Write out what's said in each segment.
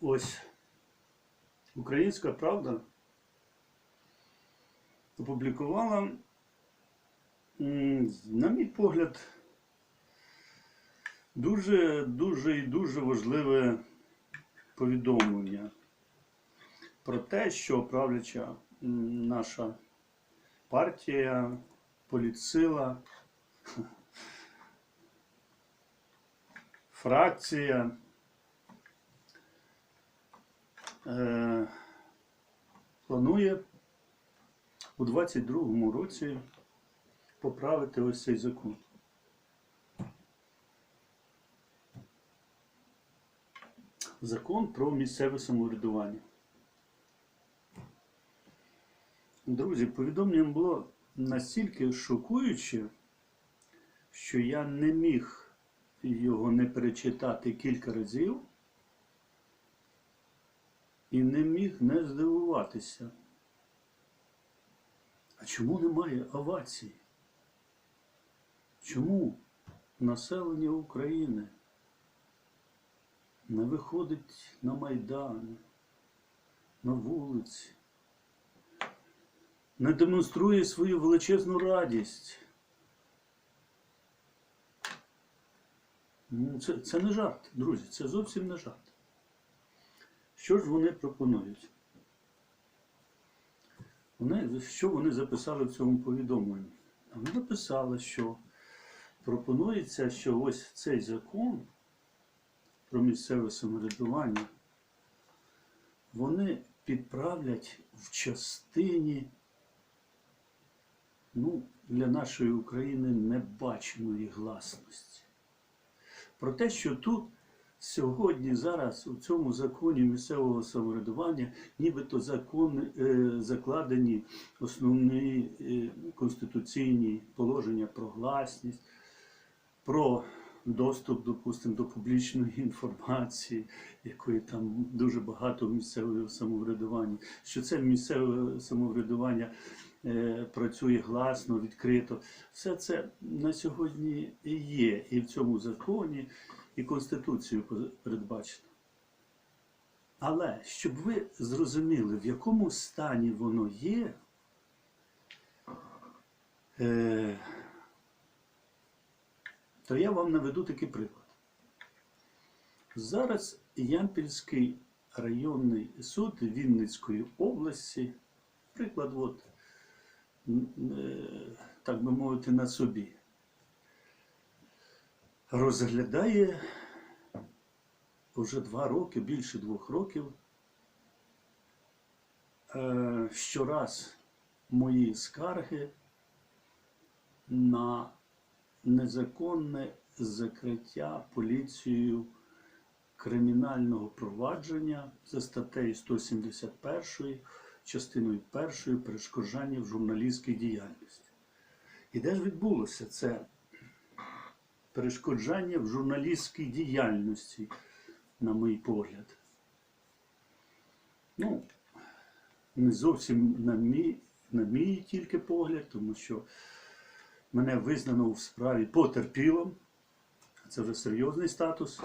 Ось Українська Правда опублікувала, на мій погляд, дуже, дуже і дуже важливе повідомлення про те, що правляча наша партія, політсила, фракція е, планує у 22-му році поправити ось цей закон. Закон про місцеве самоврядування. Друзі, повідомлення було настільки шокуюче, що я не міг його не перечитати кілька разів і не міг не здивуватися. А чому немає овацій? Чому населення України не виходить на майдани, на вулиці, не демонструє свою величезну радість? Ну, Це, це не жарт, друзі, це зовсім не жарт. Що ж вони пропонують? Вони, що вони записали в цьому повідомленні? Вони написали, що пропонується, що ось цей закон про місцеве самоврядування вони підправлять в частині ну, для нашої України небаченої гласності. Про те, що тут сьогодні, зараз у цьому законі місцевого самоврядування, нібито закон, е, закладені основні е, конституційні положення про гласність, про доступ, допустимо, до публічної інформації, якої там дуже багато в місцевого самоврядування, що це місцеве самоврядування е, працює гласно, відкрито. Все це на сьогодні є і в цьому законі, і Конституцією передбачено. Але щоб ви зрозуміли, в якому стані воно є, е, то я вам наведу такий приклад. Зараз Ямпільський районний суд Вінницької області, приклад, от, е, так би мовити, на собі, розглядає вже два роки, більше двох років. е, Щораз мої скарги на незаконне закриття поліцією кримінального провадження за статтею 171 частиною 1 перешкоджання в журналістській діяльності. І де ж відбулося це перешкоджання в журналістській діяльності, на мій погляд? Ну, не зовсім на мій, на мій тільки погляд, тому що мене визнано в справі потерпілим. Це вже серйозний статус.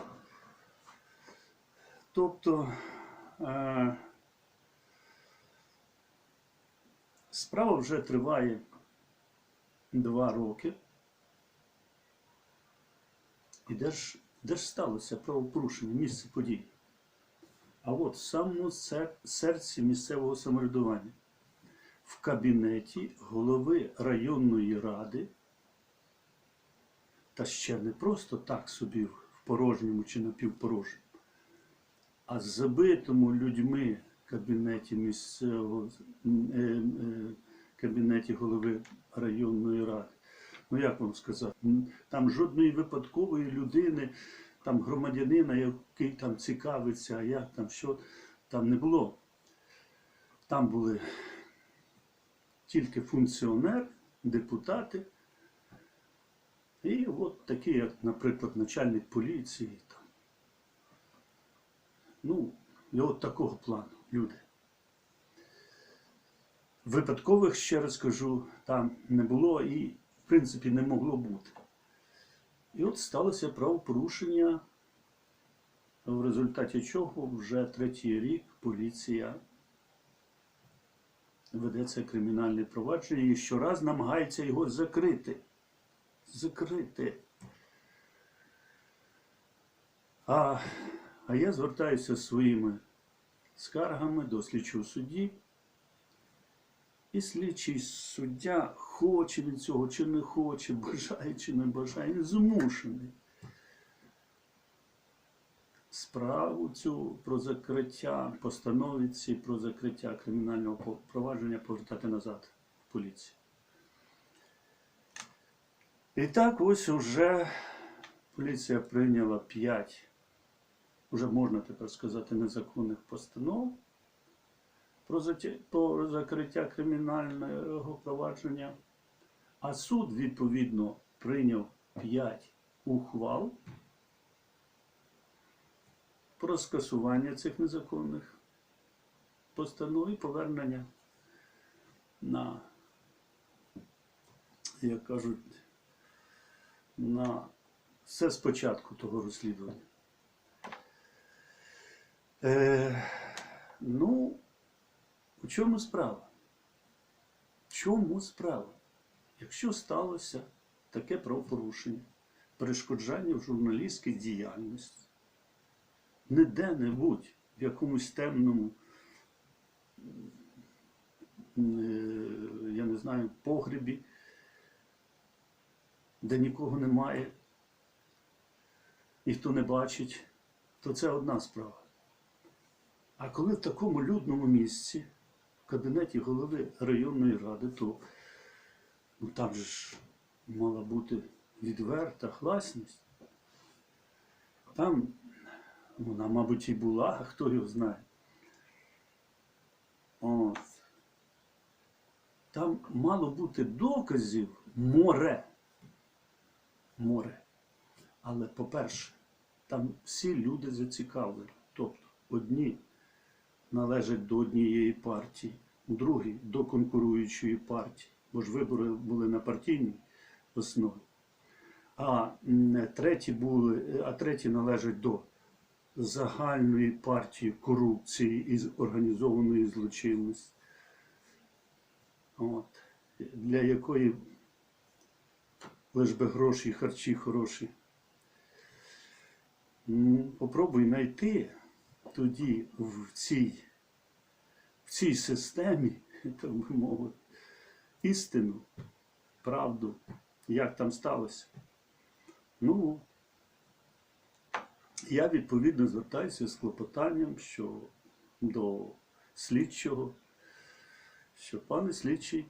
Тобто е, справа вже триває два роки. І де ж, де ж сталося правопорушення, місце подій? А от в самому сер- серці місцевого самоврядування в кабінеті голови районної ради, та ще не просто так собі в порожньому чи напівпорожньому, а забитому людьми кабінеті місцевого е, е, кабінеті голови районної ради. Ну як вам сказати, там жодної випадкової людини, там громадянина, який там цікавиться, а як там що, там не було. Там були тільки функціонер, депутати. І от такі, як, наприклад, начальник поліції. Там. Ну, і от такого плану люди. Випадкових, ще раз кажу, там не було і, в принципі, не могло бути. І от сталося правопорушення в результаті чого вже третій рік поліція веде це кримінальне провадження і щораз намагається його закрити. Закрити. А, а я звертаюся своїми скаргами до слідчого судді. І слідчий суддя хоче він цього чи не хоче, бажає чи не бажає, він змушений. Справу цю про закриття, постанові ці про закриття кримінального провадження повертати назад в поліцію. І так ось уже поліція прийняла 5, вже можна тепер сказати, незаконних постанов про, закриття кримінального провадження, а суд, відповідно, прийняв 5 ухвал про скасування цих незаконних постанов і повернення на, як кажуть, на все спочатку того розслідування. Е, ну, у чому справа? В чому справа? Якщо сталося таке правопорушення, перешкоджання в журналістській діяльності, не де-небудь в якомусь темному, е, я не знаю, погребі, де нікого немає, ніхто не бачить, то це одна справа. А коли в такому людному місці, кабінеті голови районної ради, то ну, там же ж мала бути відверта гласність. Там вона, мабуть, і була, хто його знає. От. Там мало бути доказів море. Море. Але, по-перше, там всі люди зацікавлені. Тобто одні належать до однієї партії, другі до конкуруючої партії, бо ж вибори були на партійній основі. А треті були, а треті належать до загальної партії корупції і організованої злочинності, от, для якої лиш би гроші, харчі хороші. Попробуй знайти тоді в цій, цій системі, так би мовити, істину, правду, як там сталося. Ну, я відповідно звертаюся з клопотанням, що до слідчого, що пане слідчий,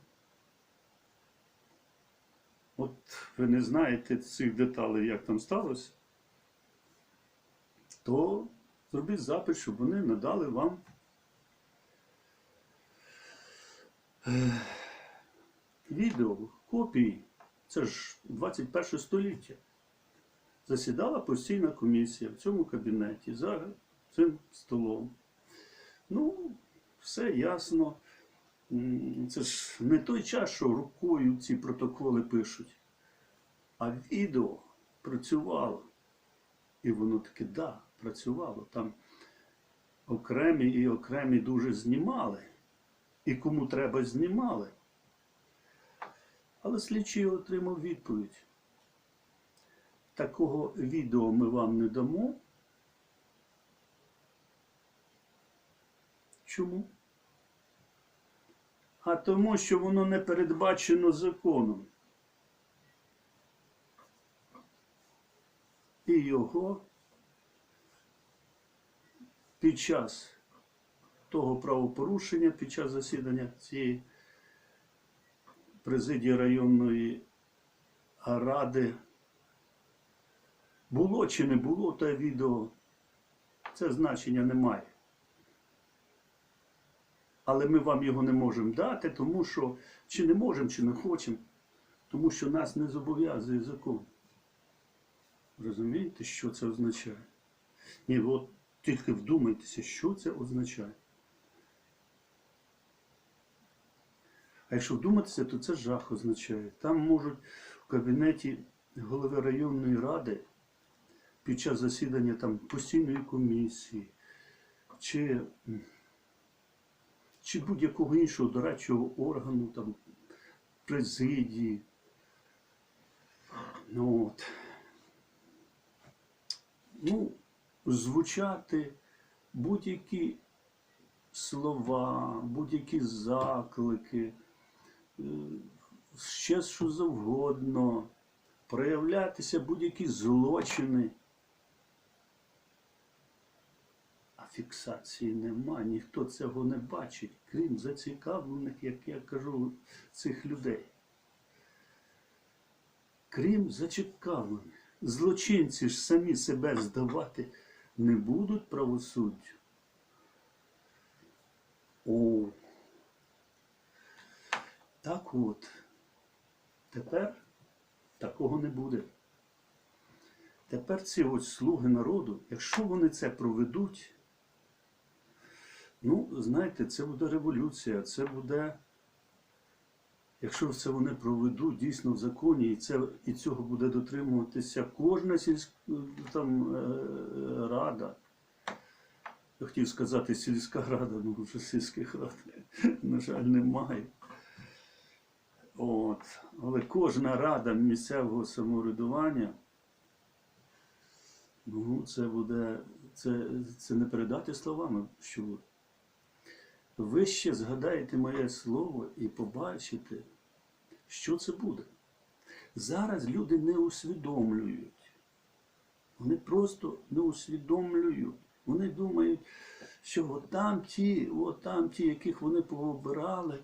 от ви не знаєте цих деталей, як там сталося, то зробіть запит, щоб вони надали вам е, відео, копії. Це ж 21 століття. Засідала постійна комісія в цьому кабінеті за цим столом. Ну, все ясно. Це ж не той час, що рукою ці протоколи пишуть, а відео працювало. І воно таки, да, працювало. Там окремі і окремі дуже знімали. І кому треба знімали. Але слідчий отримав відповідь. Такого відео ми вам не дамо. Чому? А тому, що воно не передбачено законом. І його під час того правопорушення, під час засідання цієї президії районної ради було чи не було те відео, це значення не має. Але ми вам його не можемо дати, тому що чи не можемо, чи не хочемо, тому що нас не зобов'язує закон. Розумієте, що це означає? Ні, от тільки вдумайтеся, що це означає. А якщо вдуматися, то це жах означає. Там можуть в кабінеті голови районної ради під час засідання там постійної комісії чи, чи будь-якого іншого дорадчого органу, там, президії. Ну, от. ну, звучати будь-які слова, будь-які заклики, ще що завгодно, проявлятися будь-які злочини. А фіксації нема, ніхто цього не бачить, крім зацікавлених, як я кажу, цих людей. Крім зацікавлених. Злочинці ж самі себе здавати не будуть правосуддю. О. Так от. Тепер такого не буде. Тепер ці ось слуги народу, якщо вони це проведуть, ну, знаєте, це буде революція, це буде, якщо це вони проведуть дійсно в законі, і, це, і цього буде дотримуватися кожна сільська там, е, рада. Я хотів сказати сільська рада, ну вже сільських рад, на жаль, немає. От. Але кожна рада місцевого самоврядування, ну, це буде, це, це не передати словами, що. Ви ще згадаєте моє слово і побачите, що це буде. Зараз люди не усвідомлюють. Вони просто не усвідомлюють. Вони думають, що от там ті, от там ті, яких вони пообирали,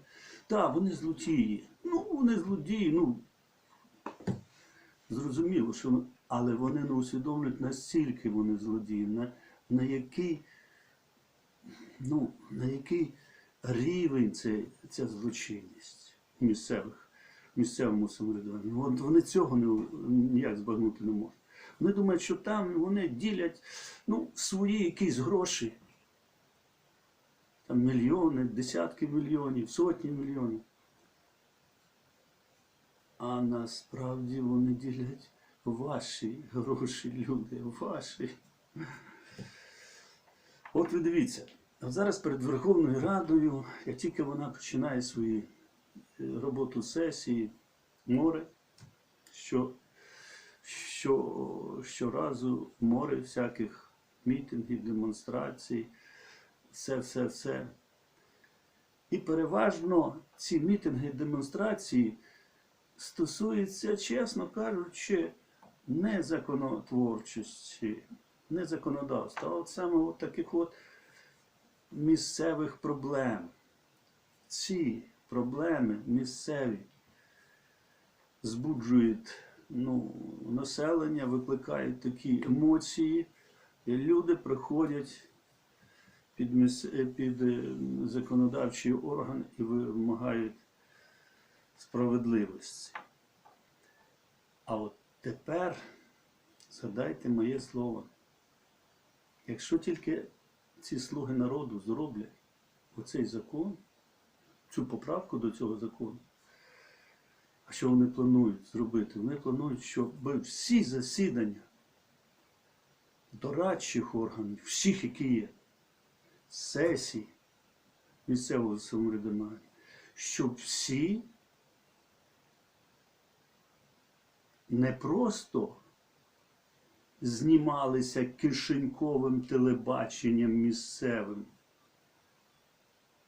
так, вони злодії. Ну, вони злодії, ну зрозуміло, що але вони не усвідомлюють, настільки вони злодії, на, на який, ну, на який рівень це, ця злочинність місцевих, місцевому самоврядуванні. От вони цього не, ніяк збагнути не можуть. Вони думають, що там вони ділять ну, свої якісь гроші. Там мільйони, десятки мільйонів, сотні мільйонів. А насправді вони ділять ваші гроші, люди, ваші. От ви дивіться, от зараз перед Верховною Радою, як тільки вона починає свою е, роботу сесії, море, що, що, щоразу море всяких мітингів, демонстрацій, все, все, все. І переважно ці мітинги, демонстрації стосуються, чесно кажучи, не законотворчості, не законодавства, а от саме от таких от місцевих проблем. Ці проблеми місцеві збуджують ну, населення, викликають такі емоції, і люди приходять під е, законодавчий орган і вимагають справедливості. А от тепер згадайте моє слово. Якщо тільки ці слуги народу зроблять оцей закон, цю поправку до цього закону, а що вони планують зробити? Вони планують, щоб всі засідання дорадчих органів, всіх, які є, сесій місцевого самоврядування, щоб всі не просто знімалися кишеньковим телебаченням місцевим,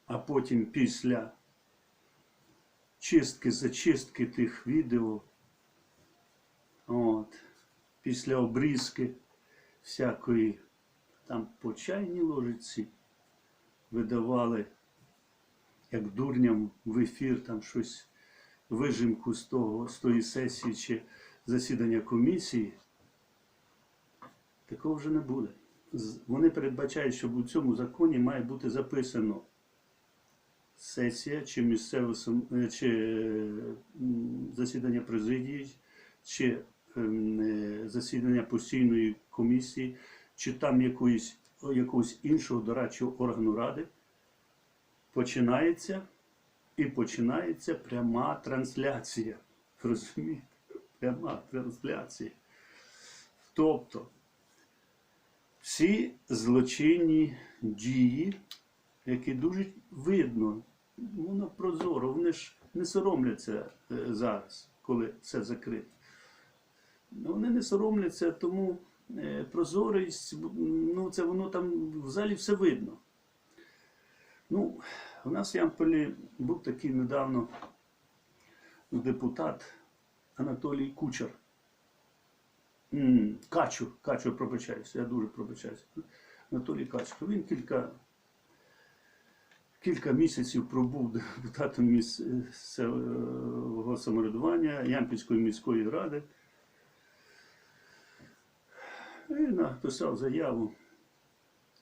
а потім після чистки, зачистки тих відео, от, після обрізки всякої там по чайній ложиці видавали як дурням в ефір там щось вижимку з того, з тої сесії чи засідання комісії, такого вже не буде. Вони передбачають, що в цьому законі має бути записано сесія чи місцеве е, чи е, засідання президії, чи ем, е, засідання постійної комісії, чи там якоїсь, якогось іншого дорадчого органу ради, починається і починається пряма трансляція. Розумієте? Пряма трансляція. Тобто всі злочинні дії, які дуже видно, воно прозоро, вони ж не соромляться е, зараз, коли все закрито. Ну, Вони не соромляться, тому е, прозорість, ну це воно там в залі все видно. Ну, у нас в Ямполі був такий недавно депутат Анатолій Кучер. М, Качур, Качур, пробачаюся, я дуже пробачаюся. Анатолій Качур. Він кілька, кілька місяців пробув депутатом місцевого самоврядування Ямпільської міської ради. Він написав заяву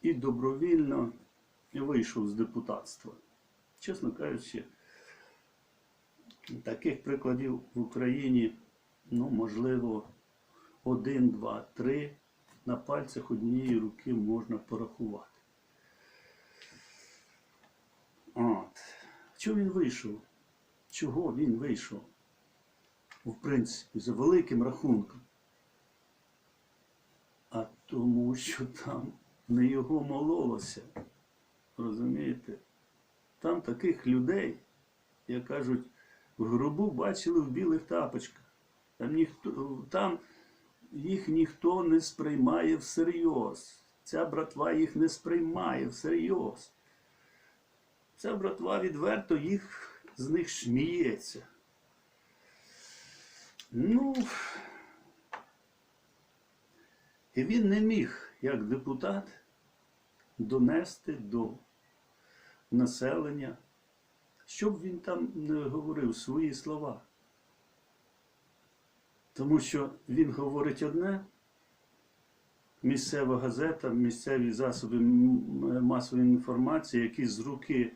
і добровільно вийшов з депутатства. Чесно кажучи, таких прикладів в Україні, ну, можливо, один, два, три на пальцях однієї руки можна порахувати. От. Чого він вийшов? Чого він вийшов? В принципі, за великим рахунком. А тому, що там не його мололося. Розумієте? Там таких людей, як кажуть, в гробу бачили в білих тапочках. Там, ніхто, там їх ніхто не сприймає всерйоз. Ця братва їх не сприймає всерйоз. Ця братва відверто їх з них сміється. Ну, і він не міг, як депутат, донести до населення, щоб він там не говорив свої слова. Тому що він говорить одне, місцева газета, місцеві засоби масової інформації, які з руки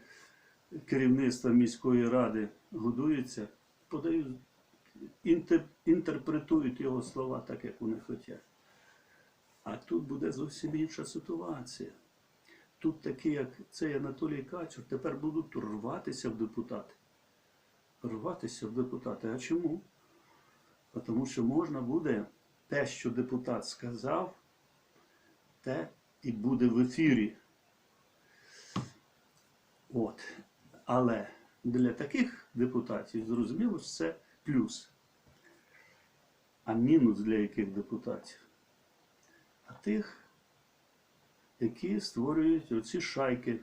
керівництва міської ради годуються, подають, інтерпретують його слова так, як вони хочуть. А тут буде зовсім інша ситуація. Тут такі, як цей Анатолій Качур, тепер будуть рватися в депутати. Рватися в депутати. А чому? Тому що можна буде те, що депутат сказав, те і буде в ефірі. От. Але для таких депутатів, зрозуміло, це плюс. А мінус для яких депутатів? А тих, які створюють оці шайки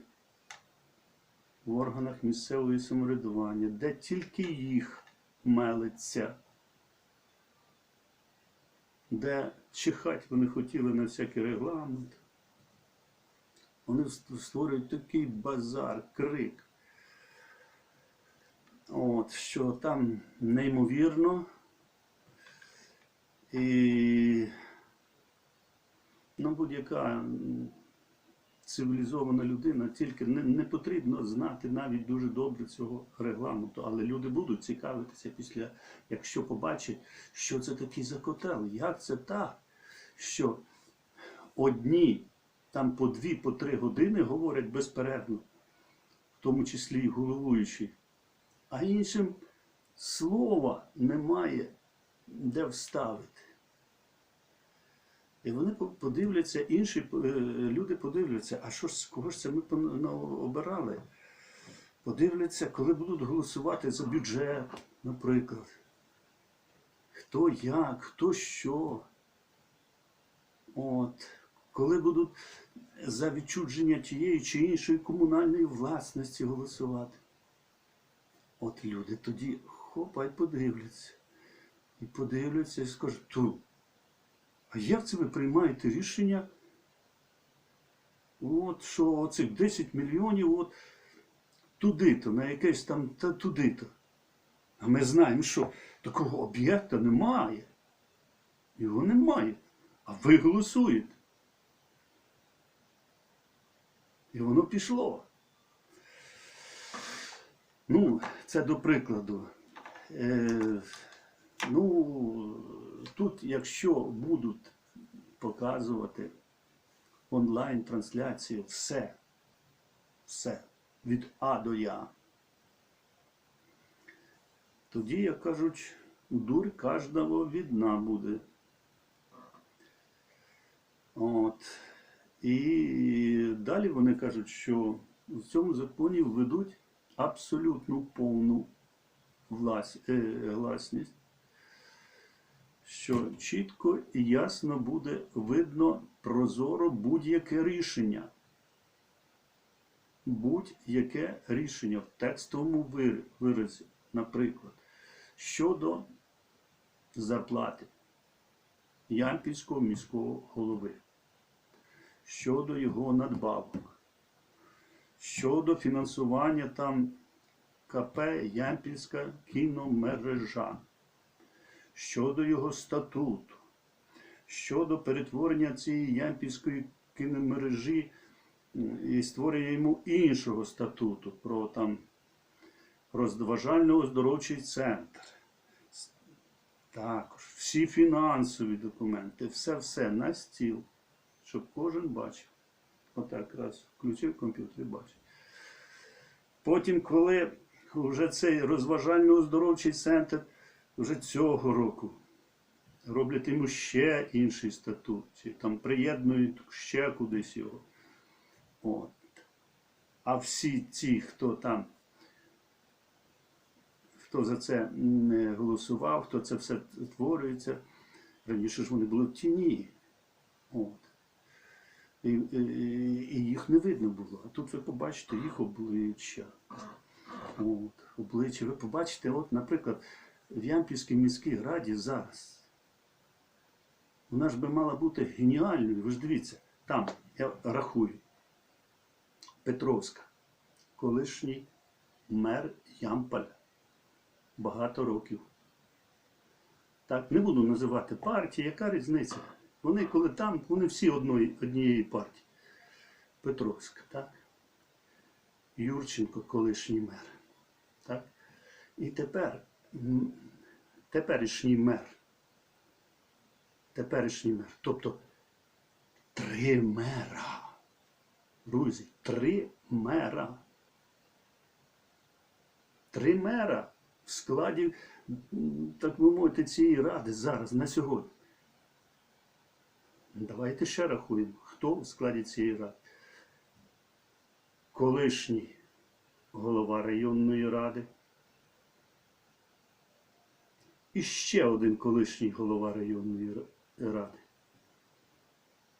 в органах місцевого самоврядування, де тільки їх мелиться, де чихать вони хотіли на всякий регламент. Вони створюють такий базар, крик. От, що там неймовірно. І ну, будь-яка цивілізована людина, тільки не, не потрібно знати навіть дуже добре цього регламенту. Але люди будуть цікавитися після, якщо побачать, що це такий за котел. Як це так, що одні там по дві, по три години говорять безперервно, в тому числі і головуючі, а іншим слова немає де вставити. І вони по- подивляться, інші е, люди подивляться, а що ж, кого ж це ми обирали? Подивляться, коли будуть голосувати за бюджет, наприклад. Хто як, хто що. От. Коли будуть за відчудження тієї чи іншої комунальної власності голосувати. От люди тоді хопа й подивляться. І подивляться і скажуть, ту, а як це ви приймаєте рішення? От що оцих 10 мільйонів от туди-то, на якесь там та туди-то. А ми знаємо, що такого об'єкта немає. Його немає. А ви голосуєте. І воно пішло. Ну, це до прикладу. Е, ну, тут, якщо будуть показувати онлайн-трансляцію все, все, від А до Я, тоді, як кажуть, дурь кожного відна буде. От. І далі вони кажуть, що в цьому законі введуть абсолютну повну е, гласність, що чітко і ясно буде видно прозоро будь-яке рішення. Будь-яке рішення в текстовому виразі, наприклад, щодо зарплати Ямпільського міського голови, щодо його надбавок, щодо фінансування там КП Ямпільська кіномережа, щодо його статуту, щодо перетворення цієї Ямпільської кіномережі і створення йому іншого статуту про там розважально-оздоровчий центр. Також всі фінансові документи, все-все на стіл, щоб кожен бачив. Отак раз включив комп'ютер і бачив. Потім, коли вже цей розважально-оздоровчий центр вже цього року роблять йому ще інший статут, чи там приєднують ще кудись його. От. А всі ті, хто там хто за це не голосував, хто це все творюється. Раніше ж вони були в тіні. От. І, і, і їх не видно було. А тут ви побачите їх обличчя. От, обличчя. Ви побачите, от, наприклад, в Ямпільській міській раді зараз. Вона ж би мала бути геніальною. Ви ж дивіться, там, я рахую, Петровська, колишній мер Ямполя багато років. Так, не буду називати партії, яка різниця? Вони коли там, вони всі одної, однієї партії. Петровська, так? Юрченко, колишній мер. Так? І тепер теперішній мер. Теперішній мер. Тобто три мера. Друзі, три мера. Три мера в складі, так би мовити, цієї ради зараз, на сьогодні. Давайте ще рахуємо, хто в складі цієї ради. Колишній голова районної ради. І ще один колишній голова районної ради.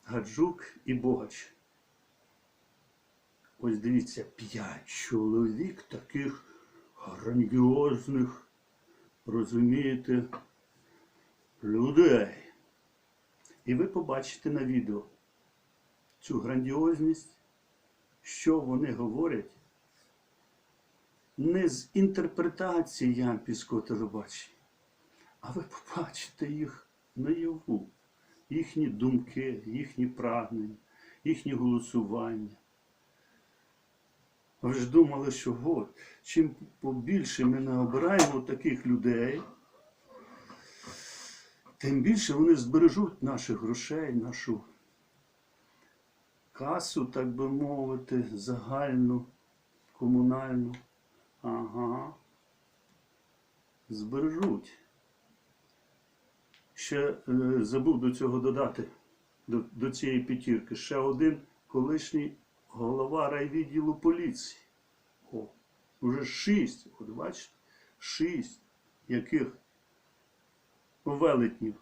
Гаджук і Богач. Ось дивіться, п'ять чоловік таких грандіозних, розумієте, людей. І ви побачите на відео цю грандіозність, що вони говорять не з інтерпретації Ямпільського телебачення, а ви побачите їх наяву, їхні думки, їхні прагнення, їхні голосування. Ви ж думали, що от, чим побільше ми набираємо таких людей, тим більше вони збережуть наших грошей, нашу касу, так би мовити, загальну, комунальну. Ага. Збережуть. Ще е, забув до цього додати, до, до цієї п'ятірки, ще один колишній голова райвідділу поліції. О, вже шість, от бачите, шість яких велетнів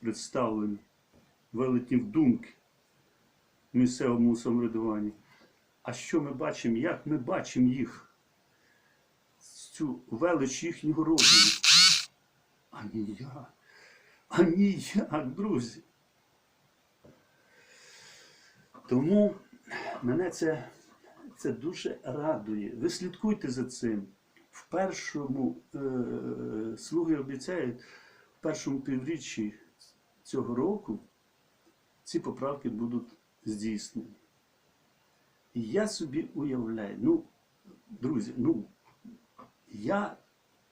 представлені, велетнів думки в місцевому самоврядуванні. А що ми бачимо? Як ми бачимо їх? Цю велич їхнього розуму? А ніяк. А ніяк, друзі. Тому мене це, це дуже радує. Ви слідкуйте за цим. В першому е, слуги обіцяють, в першому півріччі цього року ці поправки будуть здійснені. І я собі уявляю, ну, друзі, ну, я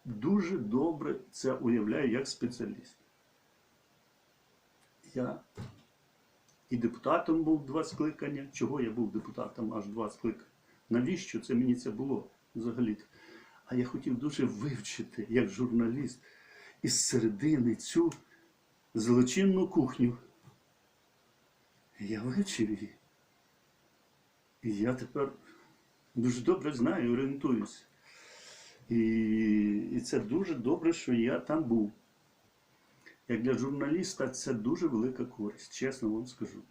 дуже добре це уявляю як спеціаліст. Я і депутатом був два скликання. Чого я був депутатом аж два скликання? Навіщо це мені це було взагалі? А я хотів дуже вивчити, як журналіст, із середини цю злочинну кухню. Я вивчив її. І я тепер дуже добре знаю, орієнтуюся. І, і це дуже добре, що я там був. Як для журналіста, це дуже велика користь, чесно вам скажу.